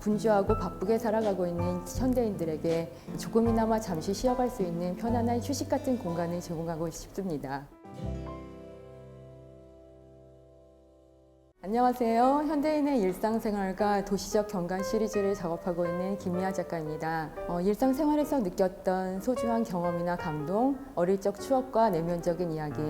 분주하고 바쁘게 살아가고 있는 현대인들에게 조금이나마 잠시 쉬어갈 수 있는 편안한 휴식 같은 공간을 제공하고 싶습니다. 안녕하세요. 현대인의 일상생활과 도시적 경관 시리즈를 작업하고 있는 김미아 작가입니다. 어, 일상생활에서 느꼈던 소중한 경험이나 감동, 어릴 적 추억과 내면적인 이야기,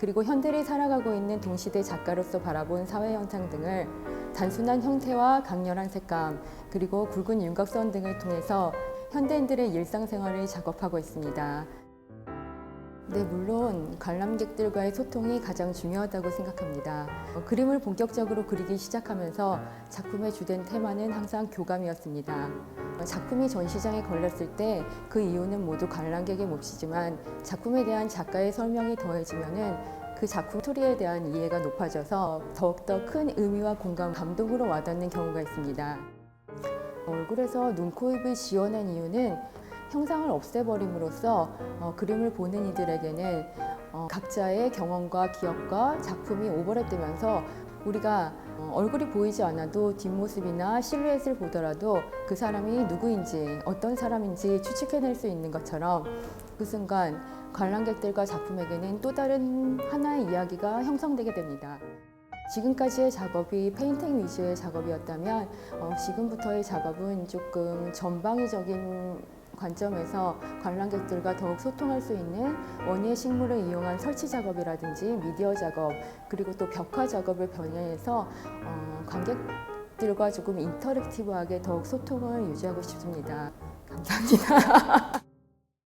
그리고 현대를 살아가고 있는 동시대 작가로서 바라본 사회 현상 등을 단순한 형태와 강렬한 색감, 그리고 굵은 윤곽선 등을 통해서 현대인들의 일상생활을 작업하고 있습니다. 네, 물론 관람객들과의 소통이 가장 중요하다고 생각합니다. 어, 그림을 본격적으로 그리기 시작하면서 작품의 주된 테마는 항상 교감이었습니다. 어, 작품이 전시장에 걸렸을 때 그 이유는 모두 관람객의 몫이지만 작품에 대한 작가의 설명이 더해지면은 그 작품 스토리에 대한 이해가 높아져서 더욱더 큰 의미와 공감, 감동으로 와닿는 경우가 있습니다. 얼굴에서 눈, 코, 입을 지워낸 이유는 형상을 없애버림으로써 어, 그림을 보는 이들에게는 어, 각자의 경험과 기억과 작품이 오버랩되면서 우리가 어, 얼굴이 보이지 않아도 뒷모습이나 실루엣을 보더라도 그 사람이 누구인지 어떤 사람인지 추측해낼 수 있는 것처럼 그 순간 관람객들과 작품에게는 또 다른 하나의 이야기가 형성되게 됩니다. 지금까지의 작업이 페인팅 위주의 작업이었다면 어, 지금부터의 작업은 조금 전방위적인 관점에서 관람객들과 더욱 소통할 수 있는 원예 식물을 이용한 설치 작업이라든지 미디어 작업 그리고 또 벽화 작업을 병행해서 어, 관객들과 조금 인터랙티브하게 더욱 소통을 유지하고 싶습니다. 감사합니다.